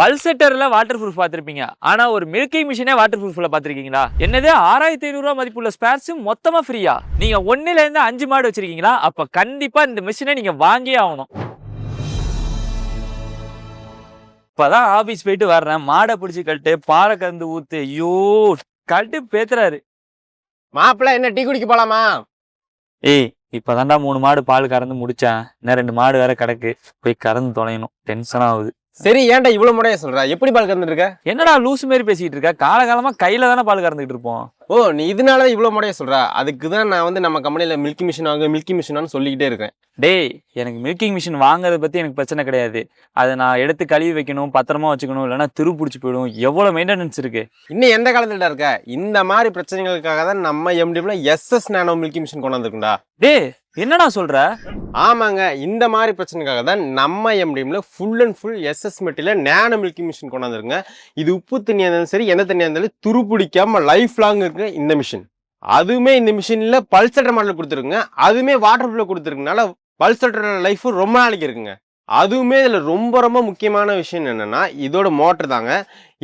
பல்செட்டர்ல water proof பார்த்திருப்பீங்க. ஆனா ஒரு மில்கிங் மிஷினே வாட்டர் ப்ரூஃப்ல பார்த்திருக்கீங்களா? என்னது? ஆறாயிரத்தி ஐநூறுரூவா மதிப்புள்ள ஸ்பேர்ஸ் மொத்தமா ஃப்ரீயா நீங்க ஒன்னுல இருந்து அஞ்சு மாடு வச்சிருக்கீங்களா? அப்ப கண்டிப்பா இந்த மிஷினை நீங்க வாங்கியே ஆகணும். இப்பதான் ஆபீஸ் போயிட்டு வர்றேன். மாடை பிடிச்சி கழட்டு பாலை கறந்து ஊத்து. ஐயோ கழட்டு பேத்துறாரு. மாப்பிள்ள என்ன டீ குடிக்க போலாமா? ஏய் இப்பதான்டா மூணு மாடு பால் கறந்து முடிச்சேன். இன்னும் ரெண்டு மாடு வேற கிடக்கு. போய் கறந்து தொலையணும். டென்ஷன் ஆகுது. சரி ஏன்டா இவ்வளவு முறைய சொல்ற? எப்படி பால் கறந்துட்டு இருக்க? என்னடா லூஸ் மாதிரி பேசிக்கிட்டு இருக்க? காலகாலமா கையில தானே பால் கறந்துகிட்டு இருப்போம். ஓ நீ இதனால இவ்வளவு முறைய சொல்ற? அதுக்கு தான் நான் வந்து நம்ம கம்பெனில மில்கி மிஷின் வாங்க மில்கி மிஷின் சொல்லிக்கிட்டே இருக்கேன். டேய் எனக்கு மில்கிங் மிஷின் வாங்குறத பத்தி எனக்கு பிரச்சனை கிடையாது. அதை நான் எடுத்து கழுவி வைக்கணும் பத்திரமா வச்சுக்கணும் இல்லைன்னா துரு பிடிச்சி போயிடும். எவ்வளவு மெயின்டெனன்ஸ் இருக்கு? இன்னும் எந்த காலத்துல இருக்க? இந்த மாதிரி பிரச்சனைகளுக்காக தான் நம்ம எம்டிஎம்ல எஸ்எஸ் நானோ மில்கி மிஷின் கொண்டு வந்திருக்குண்டா டேய் என்னடா சொல்ற? ஆமாங்க இந்த மாதிரி பிரச்சனைக்காக தான் நம்ம எம்டிஎம்ல ஃபுல் அண்ட் ஃபுல் எஸ்எஸ் மெட்டில நேனோ மில்கி மிஷின் கொண்டு வந்திருக்குங்க இது உப்பு தண்ணியாக இருந்தாலும் சரி எந்த தண்ணியாக இருந்தாலும் துரு பிடிக்காம லைஃப் லாங் இருக்கு. இந்த மிஷின் அதுவுமே இந்த மிஷினில் பல்சட்டர் மாடல் கொடுத்துருக்குங்க. அதுவுமே வாட்டர் ப்ளோ கொடுத்துருக்கனால பல்சட்டரோட லைஃப் ரொம்ப நாளைக்கு இருக்குங்க. அதுவுமே இதில் ரொம்ப ரொம்ப முக்கியமான விஷயம் என்னென்னா இதோட மோட்டர் தாங்க.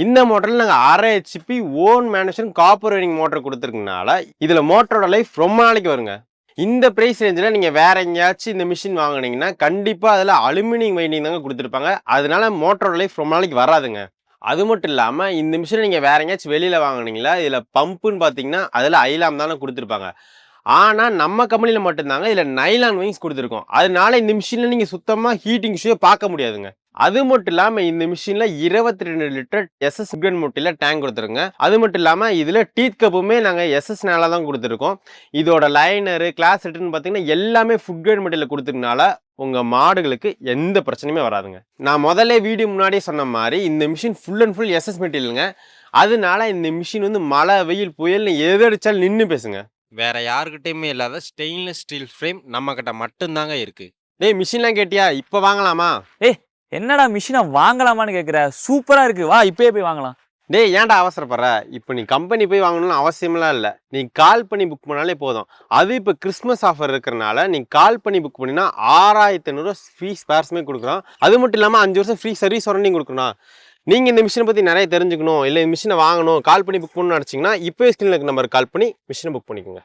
இந்த மோட்டரில் நாங்கள் அரை ஹெச்பி ஓன் மேனேஜர் காப்பர் வைனிங் மோட்டர் கொடுத்துருக்கனால இதில் மோட்டரோட லைஃப் ரொம்ப நாளைக்கு வருங்க. இந்த ப்ரைஸ் ரேஞ்சில் நீங்கள் வேறு எங்கேயாச்சும் இந்த மிஷின் வாங்கினீங்கன்னா கண்டிப்பாக அதில் அலுமினியம் வைண்டிங் தாங்க கொடுத்துருப்பாங்க. அதனால மோட்டரோட லைஃப் ரொம்ப நாளைக்கு வராதுங்க. அது மட்டும் இல்லாமல் இந்த மிஷினை நீங்கள் வேற எங்கேயாச்சும் வெளியில் வாங்குனீங்களா? இதில் பம்புன்னு பார்த்தீங்கன்னா அதில் ஐலாம் தானே கொடுத்துருப்பாங்க. ஆனால் நம்ம கம்பெனியில் மட்டும்தாங்க இதில் நைலான் வைங்ஸ் கொடுத்துருக்கோம். அதனால இந்த மிஷினில் நீங்கள் சுத்தமாக ஹீட்டிங் இஷ்யூ பார்க்க முடியாதுங்க. அது மட்டும் இல்லாமல் இந்த மிஷினில் இருபத்தி ரெண்டு லிட்டர் எஸ்எஸ் குட் முட்டியில் டேங்க் கொடுத்துருங்க அது மட்டும் இல்லாமல் இதில் டீத் கப்புமே நாங்கள் எஸ்எஸ் நேலாக தான் கொடுத்துருக்கோம். இதோட லைனரு கிளாஸ் செட்டுன்னு பார்த்தீங்கன்னா எல்லாமே ஃபுட் கிரேட் மெட்டீரியல் கொடுத்துருக்கனால உங்கள் மாடுகளுக்கு எந்த பிரச்சனையுமே வராதுங்க. நான் முதல்ல வீடியோ முன்னாடியே சொன்ன மாதிரி இந்த machine full and full SS மெட்டீரியலுங்க அதனால இந்த மிஷின் வந்து மழை வெயில் புயல்னு எது அடித்தாலும் நின்று பேசுங்க. வேற யாருக்கிட்டயுமே இல்லாத ஸ்டெயின்லெஸ் ஸ்டீல் ஃப்ரேம் நம்ம கிட்ட மட்டும்தாங்க இருக்கு. டேய் மிஷின்லாம் கேட்டியா? இப்போ வாங்கலாமா? என்னடா மிஷினை வாங்கலாமான்னு கேக்குற? சூப்பரா இருக்கு. வா இப்பயே போய் வாங்கலாம். டேய் ஏன்டா அவசரப்படுற? இப்போ நீ கம்பெனி போய் வாங்கணும்னு அவசியமெல்லாம் இல்லை. நீ கால் பண்ணி புக் பண்ணாலே போதும். அது இப்போ கிறிஸ்மஸ் ஆஃபர் இருக்கிறனால நீ கால் பண்ணி புக் பண்ணினா ஆறாயிரத்தி ஐநூறுரூவா ஃப்ரீ ஸ்பேர்ஸுமே கொடுக்குறோம் அது மட்டும் இல்லாமல் அஞ்சு வருஷம் ஃப்ரீ சர்வீஸ் வாரண்டியும் கொடுக்கணும் நீங்கள் இந்த மிஷினை பற்றி நிறைய தெரிஞ்சுக்கணும் இல்லை இந்த மிஷினை வாங்கணும் கால் பண்ணி புக் பண்ணணும்னு நினச்சிங்கன்னா இப்போயே ஸ்கிரீனில் நம்பர் கால் பண்ணி மிஷினை புக் பண்ணிக்கோங்க.